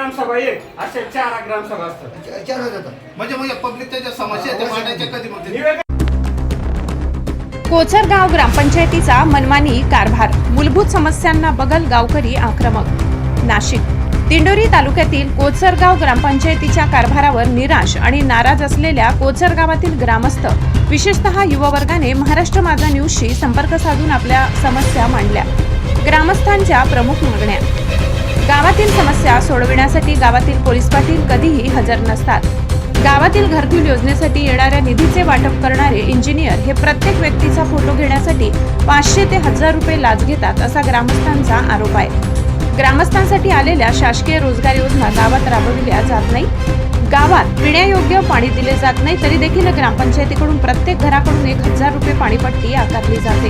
ग्रामसभा एक असे चार ग्रामसभा असतात. म्हणजे पब्लिकच्या ज्या समस्या आहेत त्या मांडायच्या कधी मग ते? निवेदन कोचरगाव ग्रामपंचायतीचा मनमानी कारभार. मूलभूत समस्यांना बगल गावकरी आक्रमक. नाशिक. दिंडोरी तालुक्यातील कोचरगाव ग्रामपंचायतीच्या कारभारावर निराश आणि नाराज असलेल्या कोचर गावातील ग्रामस्थ विशेषतः युवा वर्गाने महाराष्ट्र माझा न्यूजशी संपर्क साधून आपल्या समस्या मांडल्या. ग्रामस्थांच्या प्रमुख मागण्या. गावातील समस्या सोडविण्यासाठी गावातील पोलीस पाटील कधीही हजर नसतात. गावातील घरकुल योजनेसाठी येणाऱ्या निधीचे वाटप करणारे इंजिनियर हे प्रत्येक व्यक्तीचा फोटो घेण्यासाठी पाचशे ते हजार रुपये लाच घेतात असा ग्रामस्थांचा आरोप आहे. ग्रामस्थांसाठी आलेल्या शासकीय रोजगार योजना गावात राबविल्या जात नाही. गावात पिण्यायोग्य पाणी दिले जात नाही तरी देखील ग्रामपंचायतीकडून प्रत्येक घराकडून एक हजार रुपये पाणीपट्टी आकारली जाते.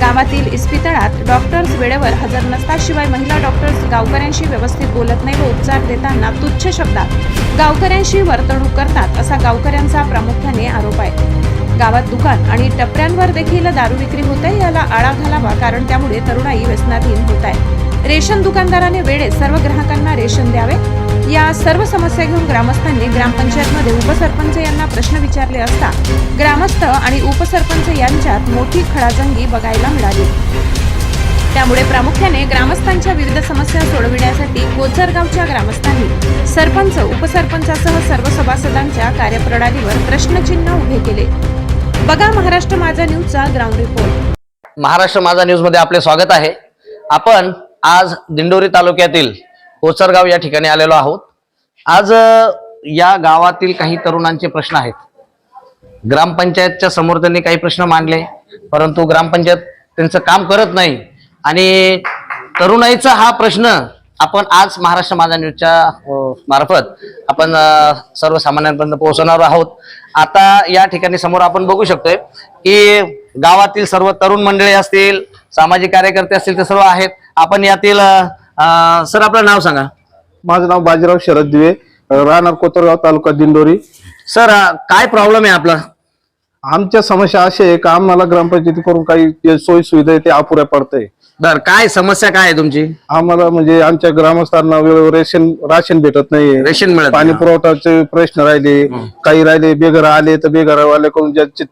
गावातील इस्पितळात डॉक्टर्स वेळेवर हजर नसताशिवाय महिला डॉक्टर्स गावकऱ्यांशी व्यवस्थित बोलत नाही व उपचार देताना तुच्छ शब्दात गावकऱ्यांशी वर्तणूक करतात असा गावकऱ्यांचा प्रामुख्याने आरोप आहे. गावात दुकान आणि टपऱ्यांवर देखील दारू विक्री होते याला आळा घालावा कारण त्यामुळे तरुणाई व्यसनाधीन होत आहे. रेशन दुकानदाराने वेळेत सर्व ग्राहकांना रेशन द्यावे. या सर्व समस्या घेऊन ग्रामस्थांनी ग्रामपंचायतमध्ये उपसरपंच यांना प्रश्न विचारले असता ग्रामस्थ आणि उपसरपंच यांच्यात मोठी खडाजंगी बघायला मिळाली. त्यामुळे प्रामुख्याने ग्रामस्थांच्या विविध समस्या सोडविण्यासाठी कोचरगावच्या ग्रामस्थांनी सरपंच उपसरपंचासह सर्व सभासदांच्या कार्यप्रणालीवर प्रश्नचिन्ह उभे केले. बघा महाराष्ट्र माझा न्यूजचा ग्राउंड रिपोर्ट. महाराष्ट्र माझा न्यूजमध्ये आपले स्वागत आहे. आपण आज दिंडोरी तालुक्यातील ओसरगाव या ठिकाणी आलेलो आहोत. आज या गावातील काही तरुणांचे प्रश्न आहेत. ग्रामपंचायतच्या समोर त्यांनी काही प्रश्न मांडले परंतु ग्रामपंचायत त्यांचं काम करत नाही आणि तरुणाईचा हा प्रश्न आपण आज महाराष्ट्र माझा न्यूजच्या मार्फत आपण सर्वसामान्यांपर्यंत पोहोचवणार आहोत. आता या ठिकाणी समोर आपण बघू शकतोय की गावातील सर्व तरुण मंडळी असतील सामाजिक कार्यकर्ते असतील ते सर्व आहेत. आपण यातील सर आपलं नाव सांगा. माझं नाव बाजीराव शरद दिवे राहणार कोतरगाव तालुका दिंडोरी. सर काय प्रॉब्लेम आहे आपला? आमच्या समस्या अशी आहे का आम्हाला ग्रामपंचायतीकडून काही जे सोयी सुविधा आहे ते अपुऱ्या पडतंय. बर काय समस्या काय आहे तुमची? आम्हाला म्हणजे आमच्या ग्रामस्थांना वेळेवर रेशन राशन भेटत नाही रेशन मिळत पाणी नाही. पुरवठ्याचे प्रश्न राहिले. काही राहिले बेघर आले तर बेघरवाल्याकडून ज्याचे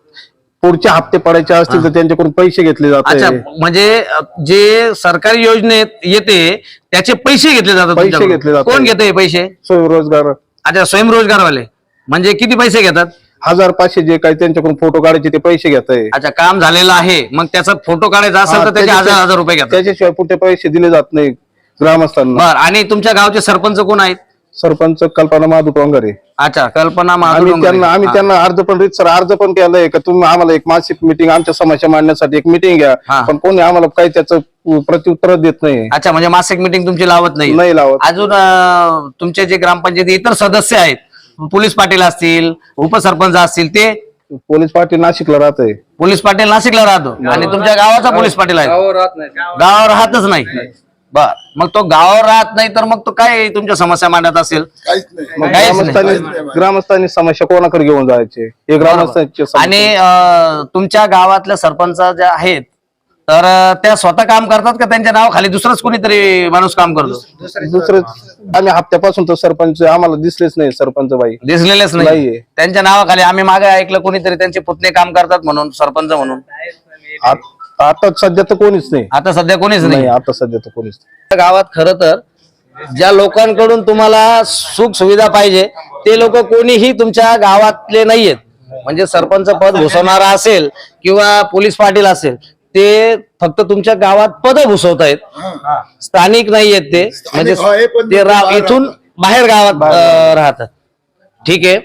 पुढचे हप्ते पडायचे असतील तर त्यांच्याकडून पैसे घेतले अच्छा जातात म्हणजे अ, जे सरकारी योजनेत येते त्याचे पैसे घेतले जातात पैसे तुमच्याकडून. घेतले जातात. कोण घेते पैसे? स्वयंरोजगार. अच्छा स्वयंरोजगारवाले. म्हणजे किती पैसे घेतात? हजार पाचशे जे काही त्यांच्याकडून फोटो काढायचे ते पैसे घेत आहे अच्छा काम झालेलं आहे. मग त्याचा फोटो काढायचा असेल तर त्याचे हजार हजार रुपये घेतात. त्याच्याशिवाय कुठे पैसे दिले जात नाही ग्रामस्थांना. बर आणि तुमच्या गावचे सरपंच कोण आहेत? सरपंच कल्पना माधू टोंगारे. अच्छा कल्पना महाजन आम्ही डोंगरे. त्यांना आम्ही हा. त्यांना अर्ज पण रीतसर अर्ज पण केलाय का? तुम्ही आम्हाला एक मासिक मिटिंग आमच्या समस्या मांडण्यासाठी एक मिटिंग घ्या. पण कोणी आम्हाला काही त्याचं प्रत्युत्तर देत नाही. अच्छा म्हणजे मासिक मिटिंग तुमची लावत नाही. नाही लावत. अजून अं, तुमचे जे ग्रामपंचायती इतर सदस्य आहेत पोलीस पाटील असतील उपसरपंच असतील ते पोलीस पाटील नाशिकला राहत आहे पोलीस पाटील नाशिकला राहतो. आणि तुमच्या गावाचा पोलीस पाटील आहे. गावावर राहतच नाही. बर. मग तो गावावर राहत नाही तर मग तो काय तुमच्या समस्या मांडत असेल? काहीच नाही. मग काहीच नाही. ग्रामस्थांनी ग्रामस्थांनी समस्या कोणाकडे घेऊन जायचे? हे ग्रामस्थांची समस्या. आणि अं, तुमच्या गावातल्या सरपंच ज्या आहेत तर त्या स्वतः काम करतात का त्यांच्या नावाखाली दुसरंच कोणीतरी माणूस काम करतो? दुसरं आम्ही हप्त्यापासून तर सरपंच आम्हाला दिसलेच नाही सरपंच बाई. दिसलेलेच नाही. नाहीये. त्यांच्या नावाखाली आम्ही मागे ऐकलं कोणीतरी त्यांचे पुतणे काम करतात म्हणून सरपंच म्हणून. आत- आता सध्या तर कोणीच नाही. आता सध्या कोणीच नाही. नाही आता सध्या तर कोणीच नाही. गावात खर तर ज्या लोकांकडून तुम्हाला सुख सुविधा पाहिजे ते लोक कोणीही तुमच्या गावातले नाहीयेत. म्हणजे सरपंच पद घुसवणारा असेल किंवा पोलीस पाटील असेल ते फक्त तुमच्या गावात पद घुसवत आहेत स्थानिक नाहीयेत ते. म्हणजे ते रा- इथून बाहेर गावात अं, राहतात. ठीक आहे.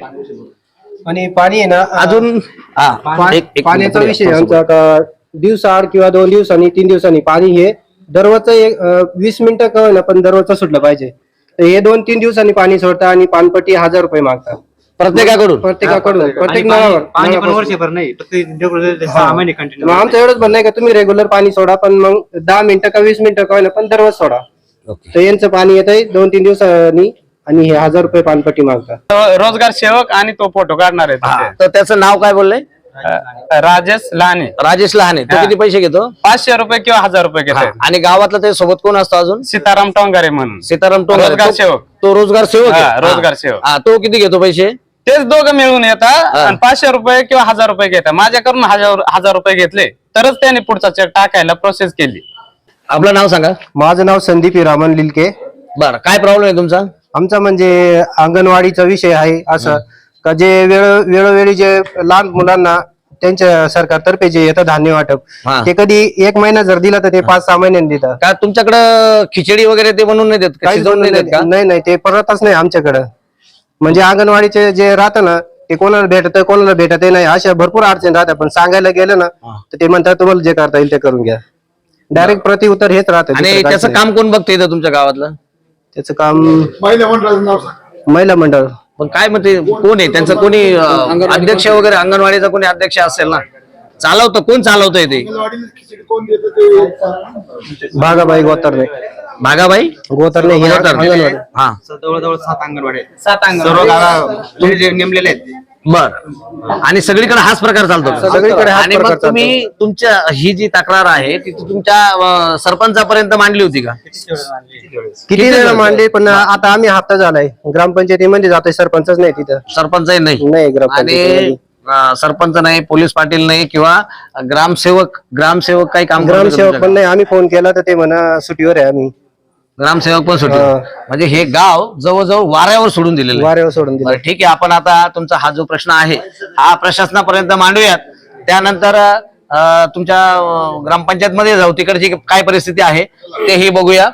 आणि पाणी आहे ना अजून हा, पा- एक- एक पाण्याचा विषय आमचा. आता दिवसाआड किंवा दोन दिवसांनी तीन दिवसांनी पाणी हे दररोजचं एक अं, वीस मिनिटं का होईना पण दररोजचं सुटलं पाहिजे. तर हे दोन तीन दिवसांनी पाणी सोडतात आणि पाणपट्टी हजार रुपये मागतात प्रत्येकाकडून प्रत्येकाकडून प्रत्येक आणि पाणी नळावर पाणी पण नळापासून. वर्षभर नाही प्रत्येक दररोज सहा महिने मग कंटिन्यू आमचं एवढंच म्हणणं आहे का तुम्ही रेग्युलर पाणी सोडा पण मग दहा मिनिटं का वीस मिनिटं का होईना पण दररोज सोडा ओके. तर यांचं पाणी येतंय दोन तीन दिवसांनी आणि हे हजार रुपये पाणपट्टी मागतात रोजगार सेवक आणि तो फोटो काढणार आहे तिथे. तर त्याचं नाव काय बोललंय अ, राजेश लहाने राजेश लहाने तो हा. किती पैसे घेतो पाचशे रुपये किंवा हजार रुपये. घेतात आणि गावातला ते सोबत कोण असतो अजून सीताराम टोंगारे म्हणून सीताराम टोंगारे. रोजगार तो- सेवक. तो रोजगार सेवक आहे? हा, रोजगार. सेवक. हा तो किती घेतो पैसे तेच दोघं मिळून येतात हा. आणि पाचशे रुपये किंवा हजार रुपये घेतात माझ्याकडून हजार हजार रुपये घेतले तरच त्यांनी पुढचा चेक टाकायला प्रोसेस केली. आपलं नाव सांगा. माझं नाव संदीप हिरामन लिलके. बरं काय प्रॉब्लेम आहे तुमचा? आमचा म्हणजे अंगणवाडीचा विषय आहे असं. का जे वेळ वेळोवेळी जे लहान मुलांना त्यांच्या सरकारतर्फे जे येतं धान्य वाटप हा. ते कधी एक महिना जर दिला तर ते पाच सहा महिन्यांनी देतात. का तुमच्याकडं खिचडी वगैरे ते बनवून नाही देत का? काहीच शिजवून नाही देत का? नाही नाही ते परतच नाही आमच्याकडं. म्हणजे अंगणवाडीचे जे राहतं ना ते कोणाला भेटत कोणाला भेटत नाही अशा भरपूर अडचणी राहतात. पण सांगायला गेलं ना तर ते म्हणतात तुम्हाला जे करता येईल ते करून घ्या. डायरेक्ट प्रतिउत्तर हेच राहतं आणि दुसरं काहीच त्याचं नाही. काम कोण बघते इथं तुमच्या गावातलं? त्याचं काम महिला मंडळ. पण काय म्हणते कोण आहे? त्यांचं कोणी अं, अध्यक्ष वगैरे अंगणवाडीचा कोणी अध्यक्ष असेल ना? चालवतं कोण चालवतंय ते? भागाबाई गोतरणे. भागाबाई? गोतरणे ही गोतरणे. अंगणवाडी. हा. जवळजवळ सात अंगणवाडी आहेत. सात सर्व गावा जे नेमलेले आहेत. बर. आणि सगळीकडे हाच प्रकार चालतो सगळीकडे हाच आणि प्रकार मग तुम्ही तुमच्या ही जी तक्रार आहे ती तुमच्या अं, सरपंचापर्यंत मांडली होती का? किती वेळा मांडले? पण आता आम्ही हप्ता झालाय. ग्रामपंचायतीमध्ये जातोय सरपंचच नाही तिथं. सरपंचही नाही. नाही आणि सरपंच नाही पोलीस पाटील नाही किंवा ग्रामसेवक ग्रामसेवक काही काम करत ग्रामसेवक पण तुमच्याकडे? नाही. आम्ही फोन केला तर ते म्हणा सुट्टीवर आहे आम्ही. ग्रामसेवक पण सुटले हा. म्हणजे हे गाव जवळजवळ वाऱ्यावर सोडून दिलेलं आहे. वाऱ्यावर सोडून दिलं बरं ठीक आहे. आपण आता तुमचा हा जो प्रश्न आहे हा प्रशासनापर्यंत मांडूयात. त्यानंतर अं, तुमच्या ग्रामपंचायत मध्ये जाऊ तिकडची काय परिस्थिती आहे तेही बघूया.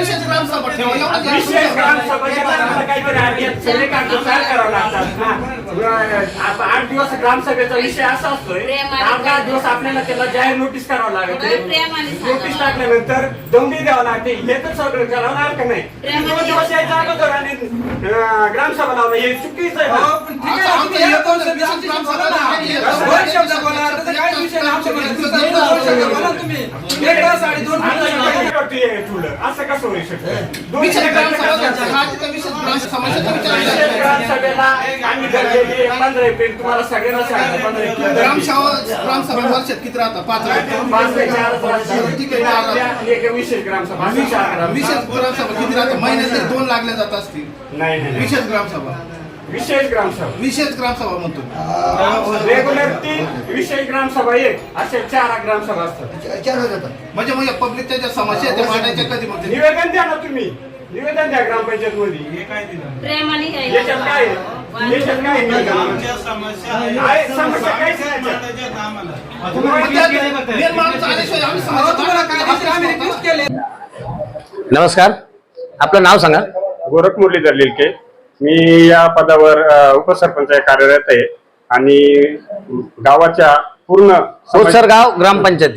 विशेष ग्रामसभेच्या टायमाला काहीतरी आधी सगळे कागदोपत्री करावं लागतात. हा. आता आठ दिवस ग्रामसभेचा विषय असा असतोय आठ दहा दिवस आपल्याला त्याला जाहीर नोटीस करावं लागते. नोटीस टाकल्यानंतर दौंडी द्यावं लागते. हे तर सगळं करावं लागतं का नाही? दोन दिवस यायचं अगोदर आणि अं, ग्रामसभा लावणं हे चुकीचं आहे. ना. हे शकतं दोन विषय ग्रामसभा ग्रामसभा विषय ग्रामसभेचा विचार विशेष आहे. ग्रामसभेला आम्ही धरलेली आहे पंधरा एप्रिल तुम्हाला सगळ्यांना सांगितलं पंधरा एप्रिल. ग्रामसभा ग्रामसभा वर्षात किती राहतात? पाच राहतात. पाच ते चार वर्षात ठीक आहे. आपल्या एक विशेष ग्रामसभा असं चार ग्रामसभा. विशेष ग्रामसभा किती राहतात? महिन्यात दोन लागल्या जात असतील. नाही नाही, नाही. विशेष ग्रामसभा. विशेष ग्रामसभा विशेष ग्रामसभा म्हणतो. रेग्युलर तीन विशेष ग्रामसभा एक असे चार ग्रामसभा असतात. म्हणजे म्हणजे पब्लिकच्या ज्या समस्या त्या मांडायच्या कधी मग ते? निवेदन द्या ना तुम्ही. निवेदन द्या ग्रामपंचायत मध्ये प्रेमाने याच्यात काय आहे? याच्यात काय आहे? निवेदनामध्ये? आहे, समस्या काहीच नाही याच्यात. मग त्या मेन माणूस आल्याशिवाय आम्ही समस्या नमस्कार. आपलं नाव सांगा. गोरख मुरलीधर लिलके. मी या पदावर उपसरपंच कार्यरत आहे आणि गावाच्या पूर्ण कोचरगाव ग्रामपंचायत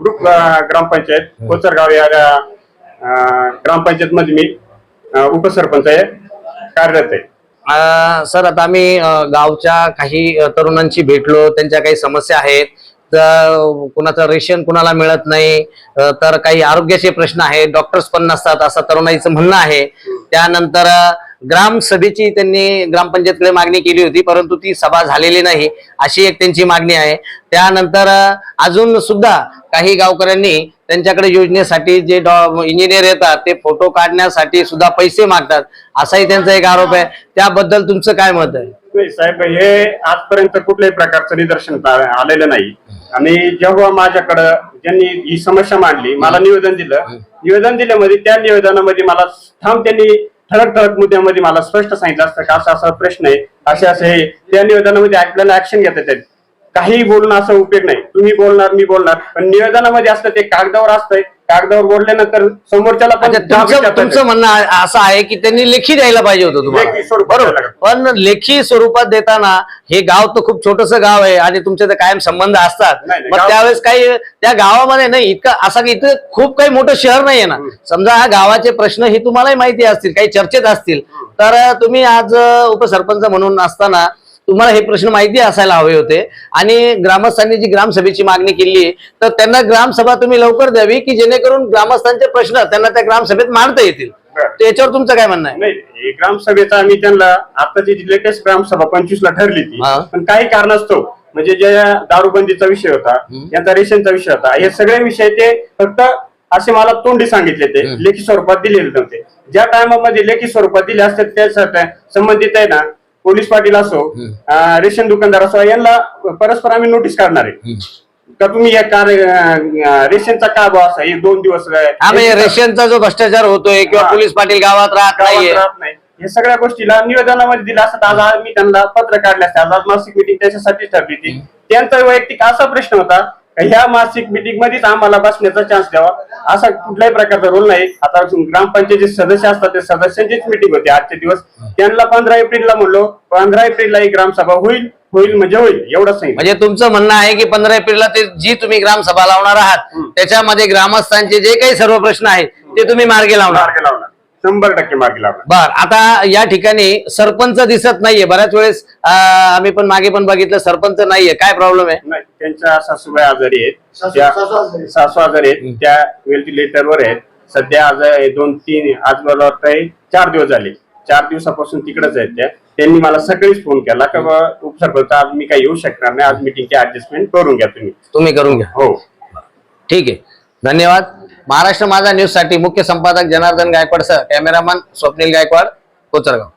ग्रुप ग्रामपंचायत कोचरगाव या ग्रामपंचायत मध्ये मी उपसरपंच आहे कार्यरत आहे. सर आता आम्ही गावच्या काही तरुणांशी भेटलो त्यांच्या काही समस्या आहेत तर कुणाचं रेशन कुणाला मिळत नाही तर काही आरोग्याचे प्रश्न आहेत डॉक्टर्स पण नसतात असं तरुणाईचं म्हणणं आहे. त्यानंतर अं, ग्रामसभेची त्यांनी ग्रामपंचायतकडे मागणी केली होती परंतु ती सभा झालेली नाही अशी एक त्यांची मागणी आहे. त्यानंतर अजून सुद्धा काही गावकऱ्यांनी त्यांच्याकडे योजनेसाठी जे इंजिनियर येतात ते फोटो काढण्यासाठी सुद्धा पैसे मागतात असाही त्यांचा एक आरोप आहे. त्याबद्दल तुमचं काय मत आहे? साहेब हे आजपर्यंत कुठल्याही प्रकारचं निदर्शन आलेलं नाही. आणि जेव्हा माझ्याकडं ज्यांनी ही समस्या मांडली मला निवेदन दिलं निवेदन दिल्यामध्ये त्या निवेदनामध्ये मला ठाम त्यांनी ठळक ठळक मुद्द्यामध्ये मला स्पष्ट सांगितलं असतं. का असा असा प्रश्न आहे असे असे हे त्या निवेदनामध्ये आपल्याला ऍक्शन घेता येते काही बोलणं असा उपयोग नाही. तुम्ही बोलणार मी बोलणार. पण निवेदनामध्ये असतं ते कागदावर असतंय. कागदावर बोलल्यानंतर समोरच्याला पण तुमचं. म्हणणं आ- असं आहे की त्यांनी लेखी द्यायला पाहिजे होतं तुम्हाला. लेखी स्वरूपात बरोबर. द्यायला पण लेखी स्वरूपात देताना हे गाव तर खूप छोटस गाव आहे आणि तुमचे तर कायम संबंध असतात. नाही, नाही, मग गाव- त्यावेळेस काही त्या गावामध्ये नाही इतकं असं की इथं खूप काही मोठं शहर नाहीये ना. समजा हा गावाचे प्रश्न हे तुम्हालाही माहिती असतील काही चर्चेत असतील. तर तुम्ही आज अं, उपसरपंच म्हणून असताना तुम्हाला हे प्रश्न माहिती असायला हवे होते. आणि ग्रामस्थांनी जी ग्रामसभेची मागणी केली तर त्यांना ग्रामसभा तुम्ही लवकर द्यावी की जेणेकरून ग्रामस्थांचे प्रश्न त्यांना त्या ग्रामसभेत मांडता येतील. याच्यावर तुमचं काय म्हणणं आहे? नाही ग्रामसभेचा आम्ही त्यांना आताची जी लेटेस्ट ग्रामसभा पंचवीस ला ठरली ती. पण काही कारणास्तव म्हणजे ज्या दारूबंदीचा विषय होता यांचा रेशनचा विषय होता हे सगळे विषय ते फक्त असे मला तोंडी सांगितले ते लेखी स्वरूपात दिलेले नव्हते. ज्या टायमामध्ये लेखी स्वरूपात दिले असते त्यासाठी संबंधित आहे ना पोलीस पाटील असो रेशन दुकानदार असो यांना परस्पर आम्ही नोटीस काढणार आहे. का तुम्ही या कार्य अं, रेशनचा का भाव असा हे दोन दिवस हा म्हणजे रेशनचा जो भ्रष्टाचार होतोय किंवा. पोलीस पाटील गावात राहत नाहीये. राहत नाही. हे सगळ्या गोष्टीला निवेदनामध्ये दिलं असत आज आज मी त्यांना पत्र काढले असते आज आज मासिक मिटिंग त्याच्यासाठीच ठरली होती. त्यांचा वैयक्तिक असा प्रश्न होता ह्या मासिक मिटिंग मध्येच आम्हाला बसण्याचा चान्स द्यावा. असा कुठल्याही प्रकारचा रोल नाही. आता ग्रामपंचायतीचे सदस्य असतात ते सदस्यांचीच मिटिंग होती आजचे दिवस. त्यांना पंधरा एप्रिलला म्हणलो पंधरा एप्रिलला ही ग्रामसभा होईल होईल म्हणजे होईल एवढंच नाही म्हणजे तुमचं म्हणणं आहे की पंधरा एप्रिलला ते जी तुम्ही ग्रामसभा लावणार आहात त्याच्यामध्ये ग्रामस्थांचे जे काही सर्व प्रश्न आहेत ते तुम्ही मार्गी लावणार. मार्ग लावणार. शंभर टक्के मार्ग लावणार. बर आता या ठिकाणी सरपंच दिसत नाहीये. बऱ्याच वेळेस अं, आम्ही पण मागे पण बघितलं सरपंच नाहीये. काय प्रॉब्लेम आहे? नाही त्यांच्या सासूबाई आजारी आहेत. त्या सासू आजारी आहेत. त्या व्हेंटिलेटरवर आहेत. सध्या आज दोन तीन आज मला वाटतंय चार दिवस झाले. चार दिवसापासून तिकडेच आहेत त्या. त्यांनी मला सकाळीच फोन केला का बाबा उपसरपंच आज मी काही येऊ शकणार नाही. आज मिटिंगची ऍडजस्टमेंट करून घ्या तुम्ही. तुम्ही करून घ्या. हो. ठीक आहे. धन्यवाद. महाराष्ट्र माझा न्यूजसाठी मुख्य संपादक जनार्दन गायकवाड सर कॅमेरामन स्वप्नील गायकवाड कोचरगाव.